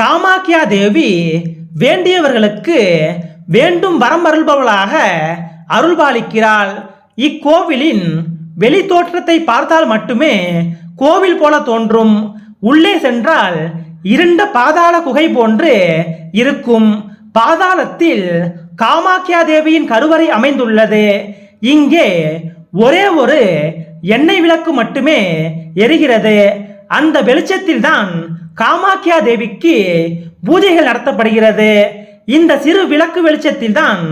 காமாக்கியா தேவி வேண்டியவர்களுக்கு வேண்டும் வரமருள்பவளாக அருள்பாலிக்கிறாள். இக்கோவிலின் வெளி தோற்றத்தை பார்த்தால் மட்டுமே கோவில் போல தோன்றும். உள்ளே சென்றால் இருண்ட பாதாள குகை போன்று இருக்கும். பாதாளத்தில் காமாக்கியா தேவியின் கருவறை அமைந்துள்ளது. இங்கே ஒரே ஒரு எண்ணெய் விளக்கு மட்டுமே எரிகிறது. அந்த வெளிச்சத்தில் தான் காமாக்கியா தேவிக்கு பூஜைகள் நடத்தப்படுகிறது. இந்த சிறு விளக்கு வெளிச்சத்தில் தான்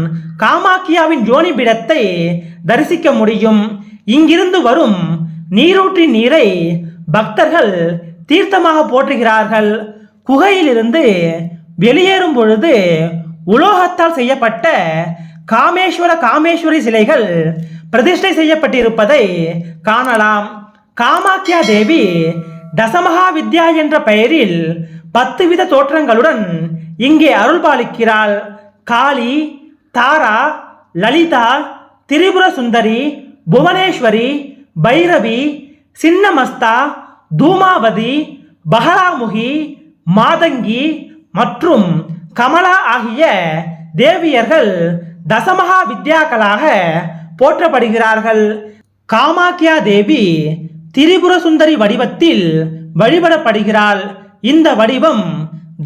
காமாக்கியாவின் ஜோனி பீடத்தை தரிசிக்க முடியும். இங்கிருந்து வரும் நீரூற்றின் நீரை பக்தர்கள் தீர்த்தமாக போற்றுகிறார்கள். குகையிலிருந்து வெளியேறும் பொழுது உலோகத்தால் செய்யப்பட்ட காமேஸ்வர காமேஸ்வரி சிலைகள் பிரதிஷ்டை செய்யப்பட்டிருப்பதை காணலாம். காமாக்கியா தேவி தசமகா வித்யா என்ற பெயரில் பத்து வித தோற்றங்களுடன் இங்கே அருள்பாலிக்கிறாள். காளி தாரா லலிதா திரிபுர சுந்தரி புவனேஸ்வரி பைரவி சின்னமஸ்தா தூமாவதி பகலாமுகி மாதங்கி மற்றும் கமலா ஆகிய தேவியர்கள் தசமகா வித்யாக்களாக போற்றப்படுகிறார்கள். காமாக்கியா தேவி திரிபுர சுந்தரி வடிவத்தில் வழிபடப்படுகிறாள். இந்த வடிவம்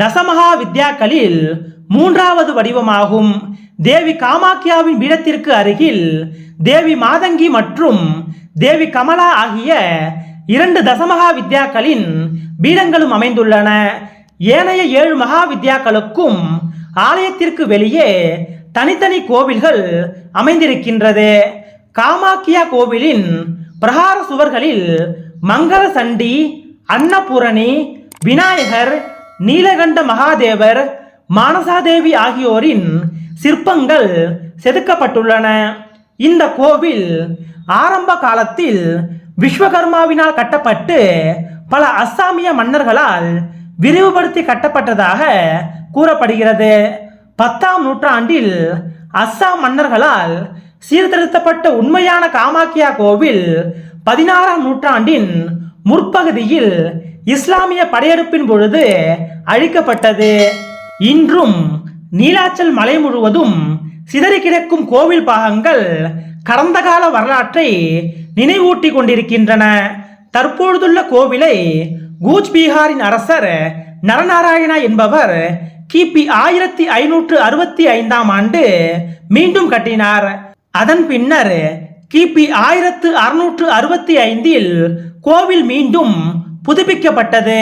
தசமகா வித்யாக்களில் மூன்றாவது வடிவமாகும். தேவி காமாக்கியாவின் பீடத்திற்கு அருகில் தேவி மாதங்கி மற்றும் தேவி கமலா ஆகிய இரண்டு தசமகா வித்யாக்களின் பீடங்களும் அமைந்துள்ளன. ஏனைய ஏழு மகா வித்யாக்களுக்கும் ஆலயத்திற்கு வெளியே தனித்தனி கோவில்கள் அமைந்திருக்கின்றது. காமாக்கியா கோவிலின் பிரகார சுவர்களில் மங்கள சண்டி அன்னபூரணி விநாயகர் நீலகண்ட மகாதேவர் மானசாதேவி ஆகியோரின் சிற்பங்கள் செதுக்கப்பட்டுள்ளன. இந்த கோவில் ஆரம்ப காலத்தில் விஸ்வகர்மாவினால் கட்டப்பட்டு பல அஸ்ஸாமிய மன்னர்களால் விரிவுபடுத்தி கட்டப்பட்டதாக கூறப்படுகிறது. பத்தாம் நூற்றாண்டில் அஸ்ஸாம் மன்னர்களால் சீர்திருத்தப்பட்ட உண்மையான காமாக்கியா கோவில் பதினாறாம் நூற்றாண்டின் முற்பகுதியில் இஸ்லாமிய படையெடுப்பின் பொழுது அழிக்கப்பட்டது. இன்றும் நீலாச்சல் மலை முழுவதும் சிதறி கிடக்கும் கோவில் பாகங்கள் கடந்த கால வரலாற்றை நினைவூட்டி கொண்டிருக்கின்றன. தற்பொழுதுள்ள கோவிலை கூஜ் பீகாரின் அரசர் நரநாராயணா என்பவர் கிபி ஆயிரத்தி ஐநூற்று அறுபத்தி ஐந்தாம் ஆண்டு மீண்டும் கட்டினார். அதன் பின்னர் கிபி ஆயிரத்து அறுநூற்று அறுபத்தி ஐந்தில் கோவில் மீண்டும் புதுப்பிக்கப்பட்டது.